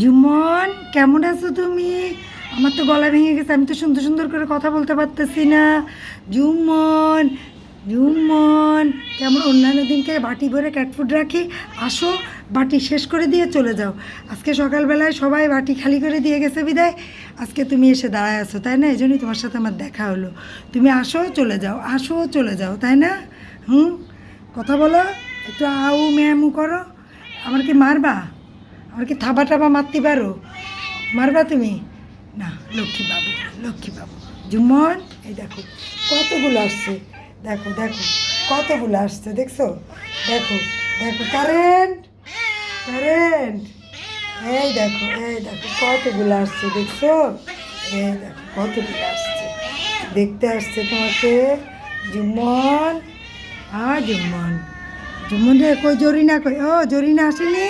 জুমন, কেমন আছো তুমি? আমার তো গলা ভেঙে গেছে, আমি তো সুন্দর সুন্দর করে কথা বলতে পারতেছি না। জুমন জুমন, কেমন? অন্যান্য দিনকে বাটি ভরে ক্যাটফুড রাখি। আসো, বাটি শেষ করে দিয়ে চলে যাও। আজকে সকালবেলায় সবাই বাটি খালি করে দিয়ে গেছে বিদায়। আজকে তুমি এসে দাঁড়ায় আছো, তাই না? এই জন্যই তোমার সাথে আমার দেখা হলো। তুমি আসো, চলে যাও। আসো, চলে যাও, তাই না? হুম? কথা বলো, একটু আউ ম্যামু করো। আমার কি মারবা? আমার কি থাবা টাবা মারতে পারো? মারবা তুমি? না, লক্ষ্মী বাবু লক্ষ্মী বাবু। জুমন এই দেখো, কতগুলো আসছে? দেখো দেখো, কতগুলো আসছে, দেখছ? দেখো দেখো কারেন্ট কারেন্ট এই দেখো এই দেখো, কতগুলো আসছে, দেখছ? এই দেখো, কতগুলো আসছে। দেখতে আসছে তোমাকে জুম্মন। আ, জুম্মন। জুম্মন রে কই, জরিনা কই? ও, জরিনা আসেনি?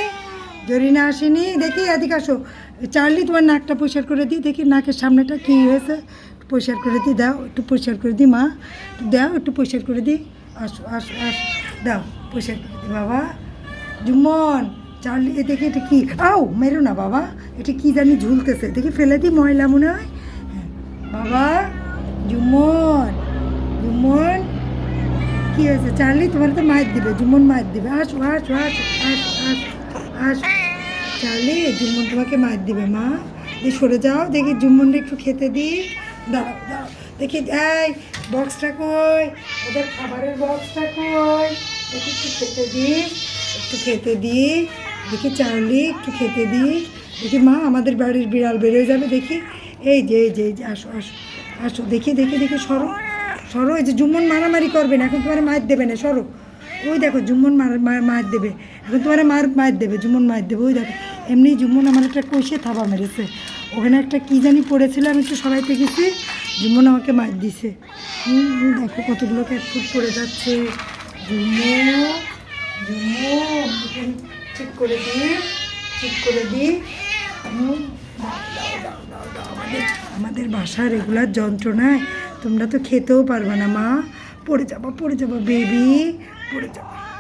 জরিনা আসেনি। দেখি এদিকে আসো। চার্লি, তোমার নাকটা পরিষ্কার করে দিই। দেখি নাকের সামনেটা কী হয়েছে। একটু পরিষ্কার করে দিই, দাও। একটু পরিষ্কার করে দিই, মা। একটু দাও, একটু পরিষ্কার করে দিই। আসো আসো আসো। দাও, পরিষ্কার করে দিই, বাবা। জুম্মন, চার্লি, এ দেখি এটা কী? আও, মেরো না, বাবা। এটা কী জানি ঝুলতেছে। দেখি ফেলে দিই, ময়লা মনে হয়। হ্যাঁ। বাবা। জুম্মন জুম্মন। কী হয়েছে? চার্লি, তোমার তো মায়ের দিবে। জুম্মন মায়ের দিবে। আসো আসো আসো আসো আসো। আসো চার্লি জুম্মন তোমাকে মায়ের দিবে, মা। দিয়ে সরে যাও, দেখি জুম্মনটা একটু খেতে দিই দাঁড়াও দাঁড়াও, দেখি, এই, বক্সটা কই? ওদের খাবারের বক্সটা কই? দেখি একটু খেতে দিই একটু খেতে দিই দেখি চার্লি, একটু খেতে দিই দেখি মা, আমাদের বাড়ির বিড়াল বেরোয় যাবে, দেখি। এই যে এই যে আসো আসো আসো, দেখি দেখি দেখি, সরো সরো, এই যে জুম্মন মারামারি করবে না, এখন তোমার মায়ের দেবে না, সরো। ওই দেখো জুম্মন মার দেবে। এখন তোমার মার মার দেবে জুম্মন মায়ের দেবে, ওই দেখো। এমনি জুম্মন আমার একটা কষে থাবা মেরেছে। ওখানে একটা কী জানি পড়েছিল, আমি একটু সরাইতে গেছি জুম্মন আমাকে মার দিছে। দেখো কতগুলো ক্যাটফুট পড়ে যাচ্ছে। জুম্মু জুম্মু ঠিক করে দিই, ঠিক করে দিই। আমাদের বাসার রেগুলার যন্ত্রণায় তোমরা তো খেতেও পারবে না, মা। পড়ে যাব পড়ে যাব বেবি পড়ে যাব।